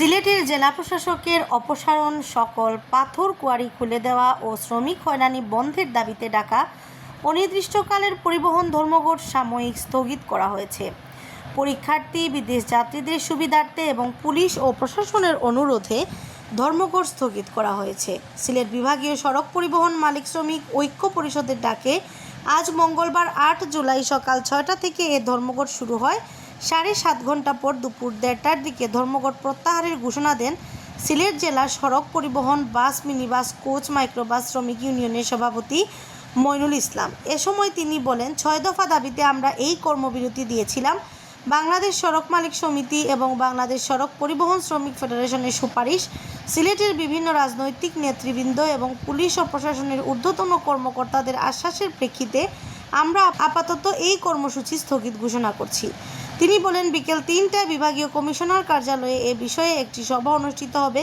সিলেটের জেলা প্রশাসকের অপসারণ সকল পাথর কোয়ারি খুলে দেওয়া ও শ্রমিক হয়রানি বন্ধের দাবিতে ডাকা অনির্দিষ্টকালের পরিবহন ধর্মঘট সাময়িক স্থগিত করা হয়েছে। পরীক্ষার্থী, বিদেশ যাত্রীদের সুবিধার্থে এবং পুলিশ ও প্রশাসনের অনুরোধে ধর্মঘট স্থগিত করা হয়েছে। সিলেট বিভাগীয় সড়ক পরিবহন মালিক শ্রমিক ঐক্য পরিষদের ডাকে আজ মঙ্গলবার আট জুলাই সকাল ছয়টা থেকে এ ধর্মঘট শুরু হয়। সাড়ে সাত ঘণ্টা পর দুপুর দেড়টার দিকে ধর্মঘট প্রত্যাহারের ঘোষণা দেন সিলেট জেলার সড়ক পরিবহন বাস, মিনিবাস, কোচ, মাইক্রোবাস, শ্রমিক ইউনিয়নের সভাপতি মইনুল ইসলাম। এ সময় তিনি বলেন, ছয় দফা দাবিতে আমরা এই কর্মবিরতি দিয়েছিলাম। বাংলাদেশ সড়ক মালিক সমিতি এবং বাংলাদেশ সড়ক পরিবহন শ্রমিক ফেডারেশনের সুপারিশ, সিলেটের বিভিন্ন রাজনৈতিক নেতৃবৃন্দ এবং পুলিশ ও প্রশাসনের ঊর্ধ্বতন কর্মকর্তাদের আশ্বাসের প্রেক্ষিতে আমরা আপাতত এই কর্মসূচি স্থগিত ঘোষণা করছি। তিনি বলেন, বিকেল তিনটায় বিভাগীয় কমিশনার কার্যালয়ে এ বিষয়ে একটি সভা অনুষ্ঠিত হবে।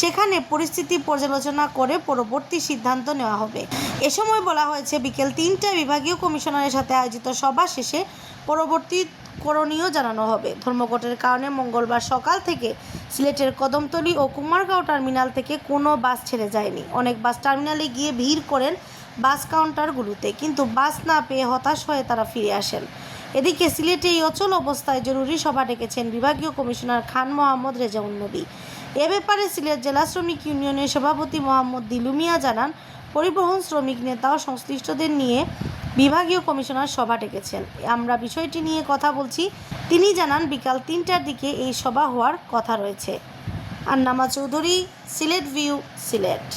সেখানে পরিস্থিতি পর্যালোচনা করে পরবর্তী সিদ্ধান্ত নেওয়া হবে। এ সময় বলা হয়েছে, বিকেল তিনটায় বিভাগীয় কমিশনারের সাথে আয়োজিত সভা শেষে পরবর্তী করণীয় জানানো হবে। ধর্মঘটের কারণে মঙ্গলবার সকাল থেকে সিলেটের কদমতলী ও কুমারগাঁও টার্মিনাল থেকে কোনো বাস ছেড়ে যায়নি। অনেক বাস টার্মিনালে গিয়ে ভিড় করেন বাস কাউন্টারগুলোতে। কিন্তু বাস না পেয়ে হতাশ হয়ে তারা ফিরে আসেন। এদিকে সিলেটে এই অচল অবস্থায় জরুরি সভা ডেকেছেন বিভাগীয় কমিশনার খান মোহাম্মদ রেজাউন নবী। এ ব্যাপারে সিলেট জেলা শ্রমিক ইউনিয়নের সভাপতি মোহাম্মদ দিলুমিয়া জানান, পরিবহন শ্রমিক নেতা ও সংশ্লিষ্টদের নিয়ে বিভাগীয় কমিশনার সভা ডেকেছেন। আমরা বিষয়টি নিয়ে কথা বলছি। তিনি জানান, বিকাল তিনটার দিকে এই সভা হওয়ার কথা রয়েছে। আন্নামা চৌধুরী, সিলেট ভিউ, সিলেট।